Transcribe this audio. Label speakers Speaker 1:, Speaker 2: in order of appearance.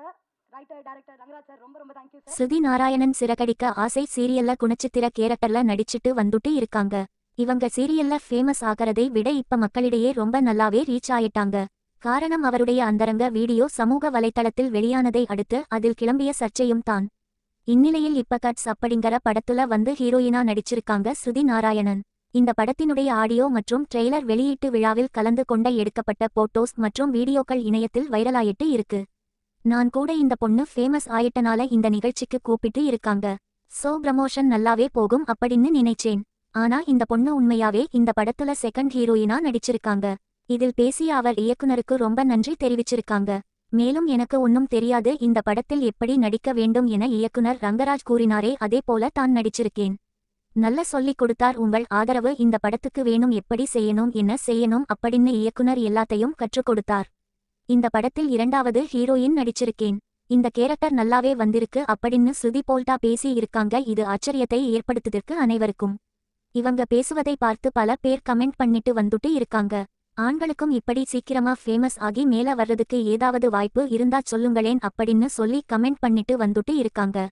Speaker 1: Sir. Writer director Rangaraj sir ரொம்ப ரொம்ப thank you sir.
Speaker 2: சுதி நாராயணன் சிறகடிக்க ஆசை சீரியல்ல குணச்சித்திர கேரக்டர்ல நடிச்சிட்டு வந்துட்டு இருக்காங்க. இவங்க சீரியல்ல ஃபேமஸ் ஆகறதை விட இப்ப மக்களிடையே ரொம்ப நல்லாவே ரீச் ஆயிட்டாங்க. காரணம் அவருடைய அந்தரங்க வீடியோ சமூக வலைத்தளத்தில் வெளியானதை அடுத்து அதில் கிளம்பிய சர்ச்சையும் தான். இந்நிலையில் இப்ப கட்ஸ் அப்படிங்கிற படத்துல வந்து ஹீரோயினா நடிச்சிருக்காங்க சுதி நாராயணன் இந்த படத்தினுடைய ஆடியோ மற்றும் ட்ரெய்லர் வெளியீட்டு விழாவில் கலந்து கொண்ட எடுக்கப்பட்ட போட்டோஸ் மற்றும் வீடியோக்கள் இணையத்தில் வைரலாயிட்டு இருக்கு. நான் கூட இந்த பொண்ணு ஃபேமஸ் ஆயிட்டனால இந்த நிகழ்ச்சிக்கு கூப்பிட்டு இருக்காங்க. சோ ப்ரமோஷன் நல்லாவே போகும் அப்படின்னு நினைச்சேன். ஆனா இந்த பொண்ணு உண்மையாவே இந்த படத்துல செகண்ட் ஹீரோயினா நடிச்சிருக்காங்க. இதில் பேசிய அவர் இயக்குனருக்கு ரொம்ப நன்றி தெரிவிச்சிருக்காங்க. மேலும் எனக்கு ஒன்னும் தெரியாது இந்த படத்தில் எப்படி நடிக்க வேண்டும் என இயக்குனர் ரங்கராஜ் கூறினாரே அதே போல தான் நடிச்சிருக்கேன். நல்ல சொல்லிக் கொடுத்தார் உங்கள் ஆதரவு இந்த படத்துக்கு வேணும் எப்படி செய்யணும் என்ன செய்யணும் அப்படின்னு இயக்குனர் எல்லாத்தையும் கற்றுக் கொடுத்தார். இந்த படத்தில் இரண்டாவது ஹீரோயின் நடிச்சிருக்கேன். இந்த கேரக்டர் நல்லாவே வந்திருக்கு அப்படின்னு சுதி போல்டா பேசி இருக்காங்க இது ஆச்சரியத்தை ஏற்படுத்துதற்கு அனைவருக்கும். இவங்க பேசுவதை பார்த்து பல பேர் கமெண்ட் பண்ணிட்டு வந்துட்டு இருக்காங்க. ஆண்களுக்கும் இப்படி சீக்கிரமா ஃபேமஸ் ஆகி மேல வர்றதுக்கு ஏதாவது வாய்ப்பு இருந்தா சொல்லுங்களேன் அப்படின்னு சொல்லி கமெண்ட் பண்ணிட்டு வந்துட்டு இருக்காங்க.